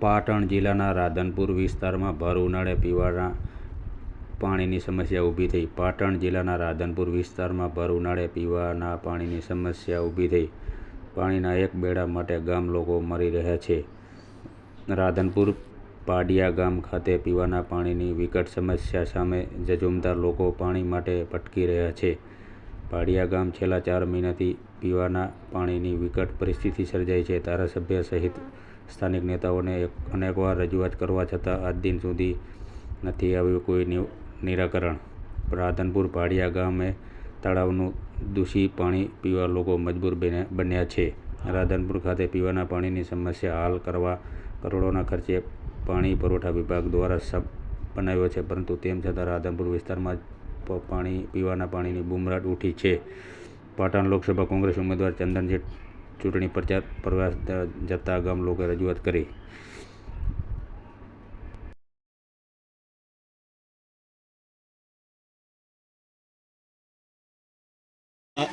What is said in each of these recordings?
પાટણ જિલ્લાના રાધનપુર વિસ્તારમાં ભર ઉનાળે પીવાના પાણીની સમસ્યા ઊભી થઈ. પાટણ જિલ્લાના રાધનપુર વિસ્તારમાં ભર ઉનાળે પીવાના પાણીની સમસ્યા ઊભી થઈ. પાણીના એક બેડા માટે ગામ લોકો મરી રહ્યા છે. રાધનપુર પાડિયા ગામ ખાતે પીવાના પાણીની વિકટ સમસ્યા સામે જજુમદાર લોકો પાણી માટે ભટકી રહ્યા છે. પાડિયા ગામ છેલ્લા ચાર મહિનાથી પીવાના પાણીની વિકટ પરિસ્થિતિ સર્જાઈ છે. ધારાસભ્ય સહિત સ્થાનિક નેતાઓને અનેકવાર રજૂઆત કરવા છતાં આજ દિન સુધી નથી આવ્યું કોઈ નિરાકરણ. રાધનપુર પાળિયા ગામે તળાવનું દૂષિત પાણી પીવા લોકો મજબૂર બન્યા છે. રાધનપુર ખાતે પીવાના પાણીની સમસ્યા હાલ કરવા કરોડોના ખર્ચે પાણી પુરવઠા વિભાગ દ્વારા સબ બનાવ્યો છે, પરંતુ તેમ છતાં રાધનપુર વિસ્તારમાં પાણી, પીવાના પાણીની બુમરાટ ઉઠી છે. પાટણ લોકસભા કોંગ્રેસ ઉમેદવાર ચંદનજી ચૂંટણી પ્રચાર પ્રવાસ જતા ગામ લોકોએ રજૂઆત કરી.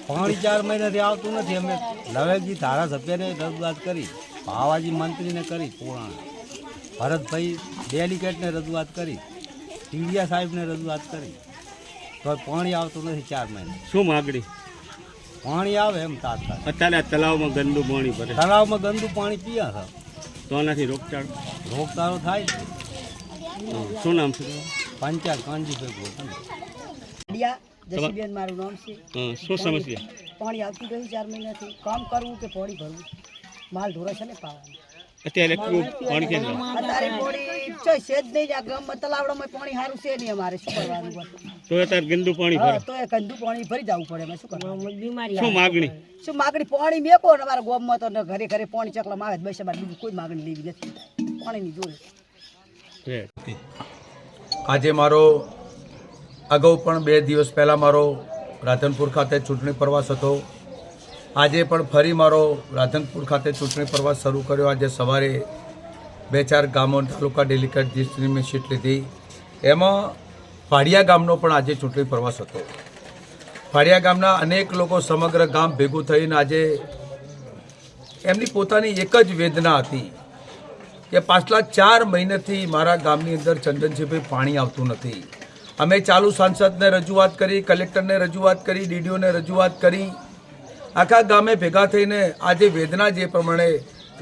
પાણી ચાર મહિનાથી આવતું નથી. અમે લવેજી ધારાસભ્યને રજૂઆત કરી ભાવાજી મંત્રીને કરી પુરાણ. ભરતભાઈ ડેલિકેટને રજૂઆત કરી ટીડિયા સાહેબને રજૂઆત કરી. તો પાણી આવતું નથી ચાર મહિના. શું માગણી? પાણી આવે એમ તાતા અત્યારે આ તલાવમાં ગંદુ પાણી ભરે. તળાવમાં ગંદુ પાણી પીયા છે. તો આનાથી રોગચાળો? રોગચાળો થાય શું નામ છે? પંચાયત કાનજીભાઈ બોલતા મારું નામ છે. શું સમસ્યા? પાણી આવતું ગયું ચાર મહિનાથી. કામ કરવું કે પાણી ભરવું? માલ ધોરા છે ને પાવાનું અત્યારે કેવું પાણી કેમ છે? અત્યારે પાણી છે જ નહીં આ ગામમાં તલાવડામાં પાણી સારું છે નહીં અમારે શું કરવાનું તો અત્યારે ગંદુ પાણી ભરે. તો એ ગંદુ પાણી ભરી જવું પડે એમાં શું કરવાનું? શું માગણી? શું માગણી? પાણી મેકો ને અમારા ગામમાં તો ને ઘરે ઘરે પાણી ચકલામાં આવે બસ અમારે બીજું કોઈ માગણી લેવી નથી. પાણીની જોડે. આજે મારો અગાઉ પણ બે દિવસ પહેલાં મારો રાધનપુર ખાતે ચૂંટણી પ્રવાસ હતો. આજે પણ ફરી મારો રાધનપુર ખાતે ચૂંટણી પ્રવાસ શરૂ કર્યો. આજે સવારે બે ચાર ગામો તાલુકા ડેલિકેટ મેં સીટ લીધી. એમાં ફાડિયા ગામનો પણ આજે ચૂંટણી પ્રવાસ હતો. ફાડિયા ગામના અનેક લોકો સમગ્ર ગામ ભેગું થઈને આજે એમની પોતાની એક જ વેદના હતી કે પાછલા ચાર મહિનાથી મારા ગામની અંદર ચંદનસિંહભાઈ પાણી આવતું નથી. અમે ચાલુ સાંસદને રજૂઆત કરી, કલેક્ટરને રજૂઆત કરી, ડીડીઓને રજૂઆત કરી. આખા ગામે ભેગા થઈને આજે વેદના જે પ્રમાણે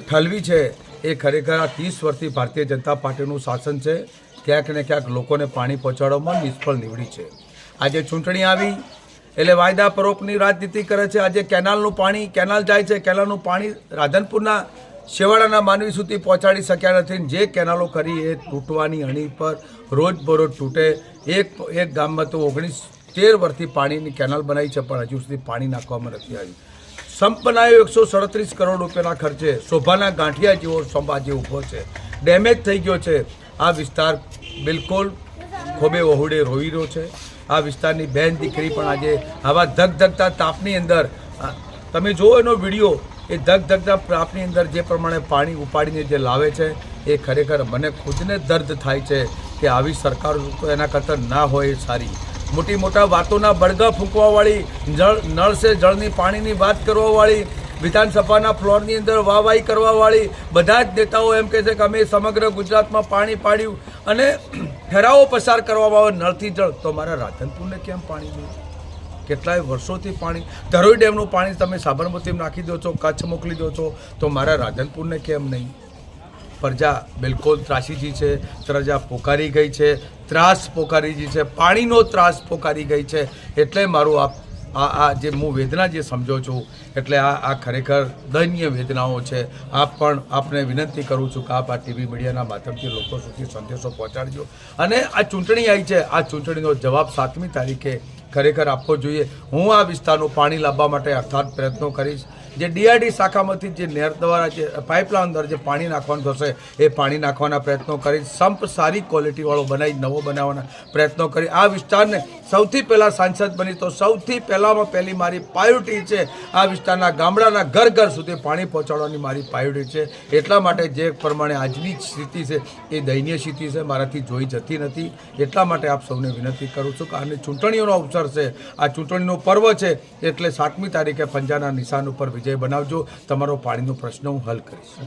ઠલવી છે, એ ખરેખર આ ત્રીસ વર્ષથી ભારતીય જનતા પાર્ટીનું શાસન છે. ક્યાંક ને ક્યાંક લોકોને પાણી પહોંચાડવામાં નિષ્ફળ નીવડી છે. આજે ચૂંટણી આવી, એટલે વાયદા પરોપની રાજનીતિ કરે છે. આજે કેનાલનું પાણી, કેનાલ જાય છે, કેનાલનું પાણી રાધનપુરના શેવાડાના માનવી સુધી પહોંચાડી શક્યા નથી. જે કેનાલો કરી એ તૂટવાની અણી પર રોજબરોજ તૂટે. એક એક ગામમાં તો ઓગણીસ તેર વર્ષથી પાણીની કેનાલ બનાવી છે, પણ હજુ સુધી પાણી નાખવામાં નથી આવ્યું. સંપ એકસો સડત્રીસ કરોડ રૂપિયાના ખર્ચે. શોભાના ગાંઠિયા જેવો સંપ ઊભો છે. ડેમેજ થઈ ગયો છે. આ વિસ્તાર બિલકુલ ખોબે વહુડે રોઈ રહ્યો છે. આ વિસ્તારની બેન દીકરી પણ આજે આવા ધગધગતા તાપની અંદર તમે જુઓ એનો વીડિયો, એ ધગધગતા તાપની અંદર જે પ્રમાણે પાણી ઉપાડીને જે લાવે છે, એ ખરેખર મને ખુદને દર્દ થાય છે કે આવી સરકાર એના કરતાં ના હોય એ સારી. મોટી મોટા વાતોના બળગા ફૂંકવાવાળી જળ, નળ સે જળની પાણીની વાત કરવાવાળી, વિધાનસભાના ફ્લોરની અંદર વાહવાહી કરવાવાળી, બધા જ નેતાઓ એમ કહે છે કે અમે સમગ્ર ગુજરાતમાં પાણી પાડ્યું અને ઠરાવો પસાર કરવામાં આવે નળથી જળ. તો મારા રાધનપુરને કેમ પાણી જોઈએ કેટલાય વર્ષોથી પાણી, ધરોઈ ડેમનું પાણી તમે સાબરમતીમાં નાખી દો છો, કચ્છ મોકલી દો છો, તો મારા રાધનપુરને કેમ નહીં? પ્રજા બિલકુલ ત્રાસીજી છે, પ્રજા પોકારી ગઈ છે, ત્રાસ પોકારી ગઈ છે, પાણીનો ત્રાસ પોકારી ગઈ છે. એટલે મારું આ આ આ જે હું વેદના જે સમજો છું, એટલે આ આ ખરેખર દયનીય વેદનાઓ છે. આપ પણ આપને વિનંતી કરું છું કે આપ આ ટીવી મીડિયાના માધ્યમથી લોકો સુધી સંદેશો પહોંચાડજો. અને આ ચૂંટણી આવી છે, આ ચૂંટણીનો જવાબ સાતમી તારીખે ખરેખર આપવો જોઈએ. હું આ વિસ્તારનું પાણી લાવવા માટે અર્થાત પ્રયત્નો કરીશ. જે ડીઆરડી શાખામાંથી જે નહેર દ્વારા જે પાઇપલાઇન અંદર જે પાણી નાખવાનું થશે, એ પાણી નાખવાના પ્રયત્નો કરી, સંપ સારી ક્વોલિટીવાળો બનાવી, નવો બનાવવાના પ્રયત્નો કરી. આ વિસ્તારને સૌથી પહેલાં સાંસદ બની તો સૌથી પહેલાંમાં પહેલી મારી પ્રાયોરિટી છે આ વિસ્તારના ગામડાના ઘર ઘર સુધી પાણી પહોંચાડવાની મારી પ્રાયોરિટી છે. એટલા માટે જે પ્રમાણે આજની સ્થિતિ છે, એ દયનીય સ્થિતિ છે, મારાથી જોઈ જતી નથી. એટલા માટે આપ સૌને વિનંતી કરું છું કે આને ચૂંટણીઓનો અવસર છે. આ ચૂંટણીનો પર્વ છે, એટલે સાતમી તારીખે પંજાના નિશાન ઉપર વિજય બનાવજો. તમારો પાણીનો પ્રશ્ન હું હલ કરીશ.